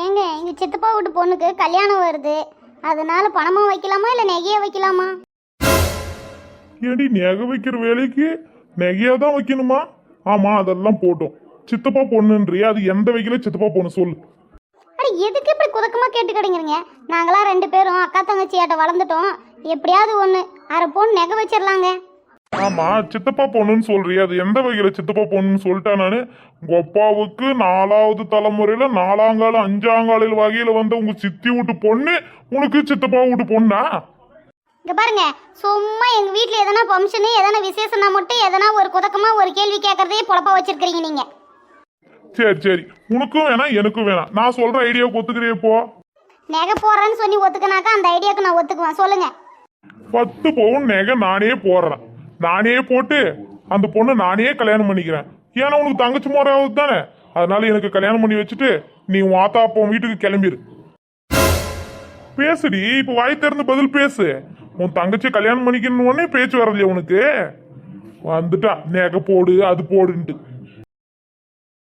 ஏங்க எங்கள் சித்தப்பா வீட்டு பொண்ணுக்கு கல்யாணம் வருது. அதனால பணமாக வைக்கலாமா இல்லை நெகையை வைக்கலாமா? ஏடி நகை வைக்கிற வேலைக்கு நகையா தான் வைக்கணுமா? ஆமா அதெல்லாம் போட்டோம். சித்தப்பா பொண்ணுன்றியா அது எந்த வகையில சித்தப்பா பொண்ணு சொல்லு. அட எதுக்கு இப்படி குதக்கமாக கேட்டு கிடைங்கிறீங்க நாங்களாம் ரெண்டு பேரும் அக்கா தங்கச்சியாட்ட வளர்ந்துட்டோம். எப்படியாவது ஒன்று அரை பவுன் நெகை வச்சிடலாங்க ஆமா சித்தப்பா பொண்ணுன்னு சொல்றியா. அது எந்த வகையில சித்தப்பா பொண்ணுன்னு சொல்லிட்டேன் நானு? உங்க அப்பாவுக்கு நாலாவது தலைமுறையில நாலாங்கால அஞ்சாங்காலில் வகையில வந்த உங்க சித்தி வீட்டு பொண்ணு உனக்கு சித்தப்பா வீட்டு பொண்ணா? இங்கே பாருங்க சும்மா எங்கள் வீட்டில் எதனா ஃபங்க்ஷனு எதனா விசேஷம்னா மட்டும் எதனா ஒரு குதக்கமாக ஒரு கேள்வி கேட்கறதே பொழப்பா வச்சிருக்கிறீங்க நீங்கள் சரி சரி. உனக்கும் வேணாம் எனக்கும் வேணாம். நான் சொல்ற ஐடியாவுக்கு ஒத்துக்கிறியே போ நெகை போடுறேன்னு சொல்லி ஒத்துக்கினாக்கா அந்த ஐடியாவுக்கு நான் ஒத்துக்குவேன். சொல்லுங்கள் பத்து பவுன் நகை நானே போடுறேன். நானே போட்டு அந்த பொண்ணை நானே கல்யாணம் பண்ணிக்கிறேன். ஏன்னா உனக்கு தங்கச்சி முறையாவது தானே? அதனால எனக்கு கல்யாணம் பண்ணி வச்சுட்டு நீ உன் ஆத்தா அப்பா வீட்டுக்கு கிளம்பிரு. பேசுடி இப்ப வாய் திறந்து பதில் பேசு. உன் தங்கச்சி கல்யாணம் பண்ணிக்கணும் உடனே பேச்சு வரலையே உனக்கு? வந்துட்டா நகை போடு அது போடுன்ட்டு.